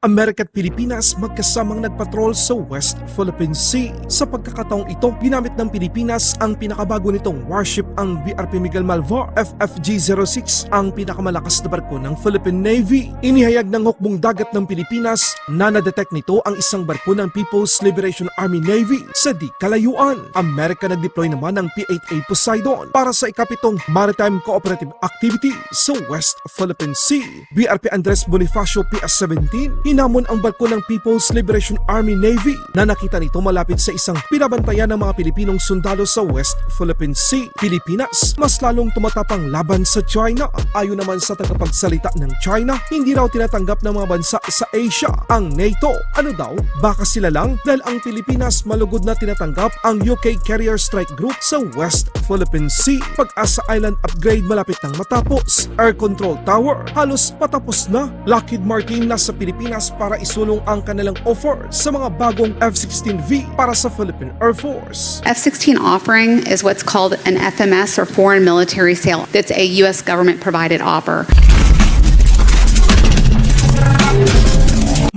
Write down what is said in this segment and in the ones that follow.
Amerika at Pilipinas magkasamang nagpatrol sa West Philippine Sea. Sa pagkakataong ito, ginamit ng Pilipinas ang pinakabago nitong warship ang BRP Miguel Malvar FFG-06, ang pinakamalakas na barko ng Philippine Navy. Inihayag ng hukbong dagat ng Pilipinas na nadetect nito ang isang barko ng People's Liberation Army Navy sa di kalayuan. Amerika nag-deploy naman ng P-8A Poseidon para sa ikapitong Maritime Cooperative Activity sa West Philippine Sea. BRP Andres Bonifacio PS-17 hinamon ang barko ng People's Liberation Army Navy na nakita nito malapit sa isang pinabantayan ng mga Pilipinong sundalo sa West Philippine Sea. Pilipinas, mas lalong tumatapang laban sa China. Ayon naman sa tagapagsalita ng China, hindi raw tinatanggap ng mga bansa sa Asia ang NATO. Ano daw? Baka sila lang dahil ang Pilipinas malugod na tinatanggap ang UK Carrier Strike Group sa West Philippine Sea. Pag-asa Island upgrade malapit nang matapos. Air Control Tower halos patapos na. Lockheed Martin nasa Pilipinas para isulong ang kanilang offer sa mga bagong F-16V para sa Philippine Air Force. F-16 offering is what's called an FMS or Foreign Military Sale. That's a U.S. government provided offer.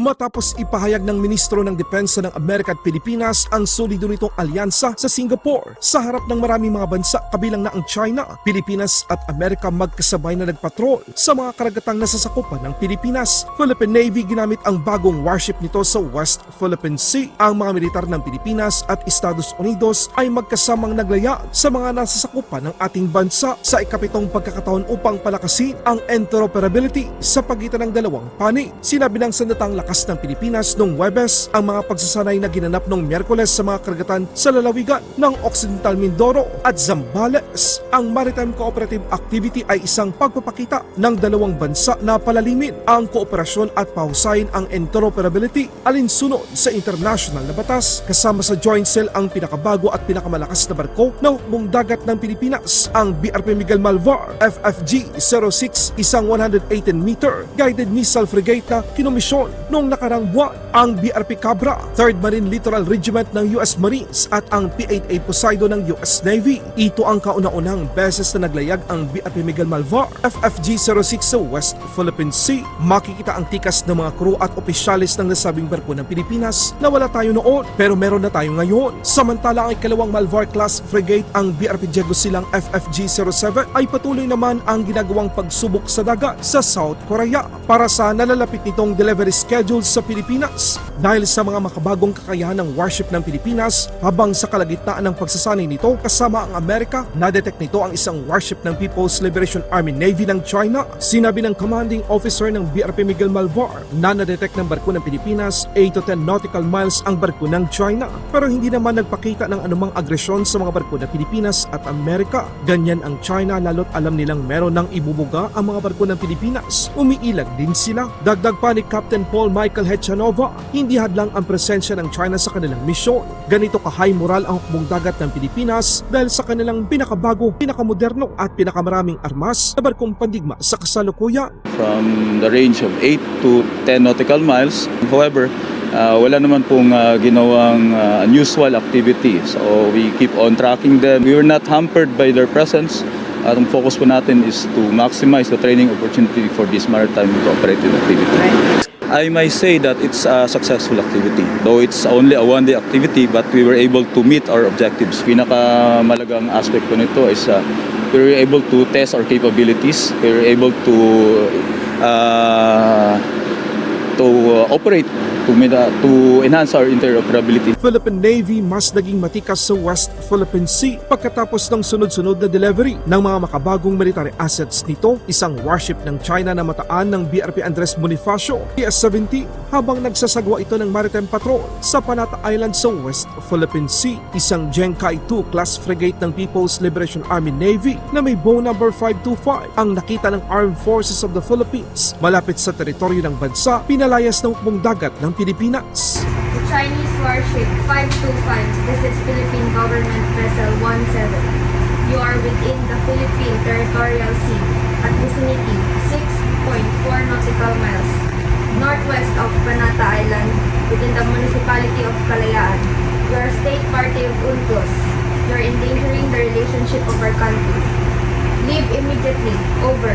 Matapos ipahayag ng Ministro ng Depensa ng Amerika at Pilipinas ang solido nitong alyansa sa Singapore sa harap ng maraming mga bansa kabilang na ang China, Pilipinas at Amerika magkasabay na nagpatrol sa mga karagatang nasasakupan ng Pilipinas. Philippine Navy ginamit ang bagong warship nito sa West Philippine Sea. Ang mga militar ng Pilipinas at Estados Unidos ay magkasamang naglayag sa mga nasasakupan ng ating bansa sa ikapitong pagkakataon upang palakasin ang interoperability sa pagitan ng dalawang panig. Sinabi ng sandatang lakas ng Pilipinas noong Webes ang mga pagsasanay na ginanap noong Miyerkules sa mga karagatan sa lalawigan ng Occidental Mindoro at Zambales. Ang Maritime Cooperative Activity ay isang pagpapakita ng dalawang bansa na palalimin ang kooperasyon at pahusayin ang interoperability alinsunod sa international na batas kasama sa Joint Cell ang pinakabago at pinakamalakas na barko na hukbong dagat ng Pilipinas, ang BRP Miguel Malvar FFG-06, isang 118-meter guided missile frigate na kinomisyon noong nakarang buwan ang BRP Cabra, 3rd Marine Littoral Regiment ng US Marines at ang P-8A Poseidon ng US Navy. Ito ang kauna-unang beses na naglayag ang BRP Miguel Malvar FFG-06 sa West Philippine Sea. Makikita ang tikas ng mga crew at opisyalis ng nasabing barko ng Pilipinas na wala tayo noon pero meron na tayo ngayon. Samantala ang ikalawang Malvar class frigate ang BRP Diego Silang FFG-07 ay patuloy naman ang ginagawang pagsubok sa dagat sa South Korea para sa nalalapit nitong delivery schedule sa Pilipinas dahil sa mga makabagong kakayahan ng warship ng Pilipinas habang sa kalagitnaan ng pagsasanay nito kasama ang Amerika, na-detect nito ang isang warship ng People's Liberation Army Navy ng China. Sinabi ng commanding officer ng BRP Miguel Malvar na na-detect ng barko ng Pilipinas 8 to 10 nautical miles ang barko ng China pero hindi naman nagpakita ng anumang agresyon sa mga barko ng Pilipinas at Amerika. Ganyan ang China lalo't alam nilang meron ng ibubuga ang mga barko ng Pilipinas. Umiilag din sila. Dagdag pa ni Captain Paul Michael Hechanova, hindi hadlang ang presensya ng China sa kanilang misyon. Ganito ka-high moral ang hukbong dagat ng Pilipinas dahil sa kanilang pinakabago, pinakamoderno at pinakamaraming armas na barkong pandigma sa kasalukuyan. from the range of 8 to 10 nautical miles. However, uh, wala naman pong uh, ginawang uh, unusual activity. So we keep on tracking them. We were not hampered by their presence. At ang focus po natin is to maximize the training opportunity for this maritime cooperative activity. I might say that it's a successful activity. Though it's only a one-day activity, but we were able to meet our objectives. Pinakamalagang aspect po nito is uh, we were able to test our capabilities. We were able to uh, to uh, operate to, to enhance our interoperability. Philippine Navy mas naging matikas sa West Philippine Sea pagkatapos ng sunod-sunod na delivery ng mga makabagong military assets nito, isang warship ng China na mataan ng BRP Andres Bonifacio, PS-17, habang nagsasagwa ito ng maritime patrol sa Panata Island sa West Philippine Sea, isang Genkai 2 class frigate ng People's Liberation Army Navy na may bow number 525 ang nakita ng Armed Forces of the Philippines malapit sa teritoryo ng bansa, pinalayas ng hukbong dagat ng Pilipinas. The Chinese warship 525. This is Philippine Government Vessel 17. You are within the Philippine Territorial Sea at vicinity 6.4 nautical miles northwest of Banata Island within the municipality of Kalayaan. You are state party of UNCLOS. You are endangering the relationship of our country. Leave immediately. Over.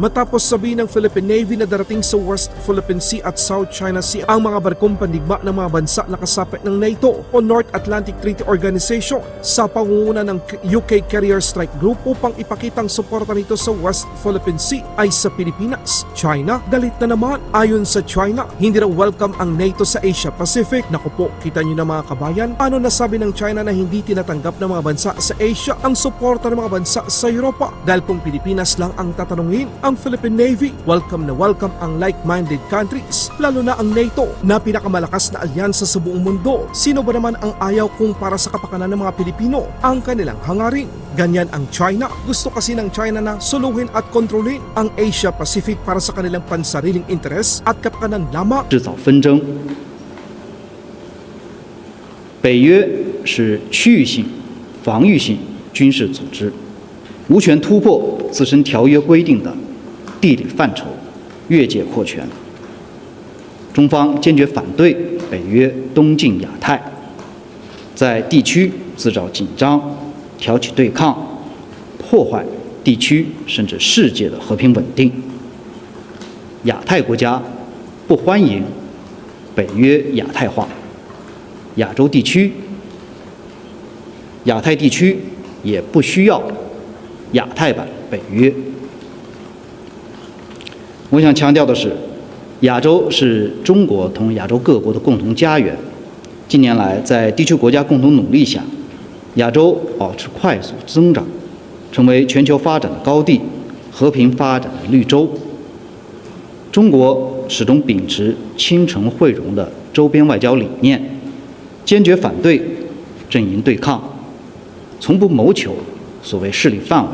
Matapos sabihin ng Philippine Navy na darating sa West Philippine Sea at South China Sea ang mga barkong pandigma ng mga bansa na kasapit ng NATO o North Atlantic Treaty Organization sa pangunguna ng UK Carrier Strike Group upang ipakitang suporta nito sa West Philippine Sea ay sa Pilipinas. China, galit na naman. Ayon sa China, hindi raw welcome ang NATO sa Asia Pacific. Naku po, kita nyo na mga kabayan, ano nasabi ng China na hindi tinatanggap ng mga bansa sa Asia ang suporta ng mga bansa sa Europa dahil kung Pilipinas lang ang tatanungin ang Philippine Navy. Welcome na welcome ang like-minded countries, lalo na ang NATO na pinakamalakas na alyansa sa buong mundo. Sino ba naman ang ayaw kung para sa kapakanan ng mga Pilipino ang kanilang hangarin? Ganyan ang China. Gusto kasi ng China na suluhin at kontrolin ang Asia Pacific para sa kanilang pansariling interes at kapakanan lamang. 制造纷争。北约是区域性、防御性军事组织，无权突破自身条约规定的 地理范畴，越界扩权。中方坚决反对北约东进亚太，在地区制造紧张、挑起对抗，破坏地区甚至世界的和平稳定。亚太国家不欢迎北约亚太化，亚洲地区、亚太地区也不需要亚太版北约。我想强调的是，亚洲是中国同亚洲各国的共同家园。近年来，在地区国家共同努力下，亚洲保持快速增长，成为全球发展的高地、和平发展的绿洲。中国始终秉持亲诚惠容的周边外交理念，坚决反对阵营对抗，从不谋求所谓势力范围。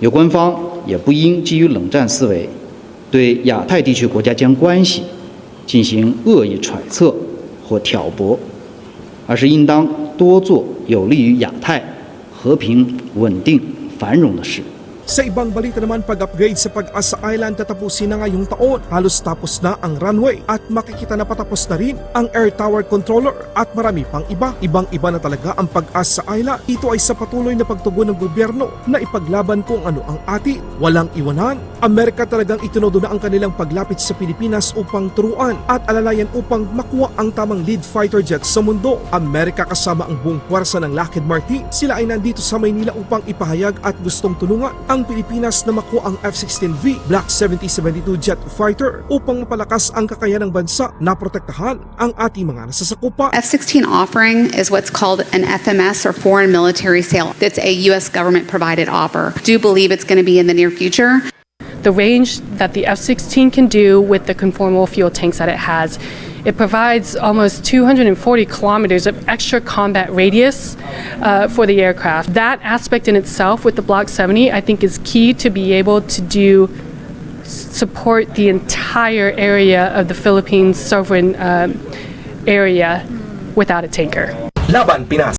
有关方也不应基于冷战思维，对亚太地区国家间关系进行恶意揣测或挑拨，而是应当多做有利于亚太和平、稳定、繁荣的事。Sa ibang balita naman, pag-upgrade sa Pag-asa Island tatapusin na ngayong taon. Halos tapos na ang runway at makikita na patapos na rin ang air tower controller at marami pang iba. Ibang-iba na talaga ang Pag-asa Island. Ito ay sa patuloy na pagtugon ng gobyerno na ipaglaban kung ano ang atin. Walang iwanan. Amerika talagang itinudo na ang kanilang paglapit sa Pilipinas upang turuan at alalayan upang makuha ang tamang lead fighter jet sa mundo. Amerika kasama ang buong puwersa ng Lockheed Martin. Sila ay nandito sa Maynila upang ipahayag at gustong tulungan ang Pilipinas na makuha ang F-16V Block 7072 jet fighter upang mapalakas ang kakayahan ng bansa na protektahan ang ating mga nasasakupan. F-16 offering is what's called an FMS or foreign military sale. That's a U.S. government provided offer. Do believe it's going to be in the near future. the range that the F 16 can do with the conformable fuel tanks that it has. It provides almost 240 kilometers of extra combat radius uh, for the aircraft. That aspect in itself with the Block 70, I think, is key to be able to do support the entire area of the Philippines sovereign um, area without a tanker. Laban Pinas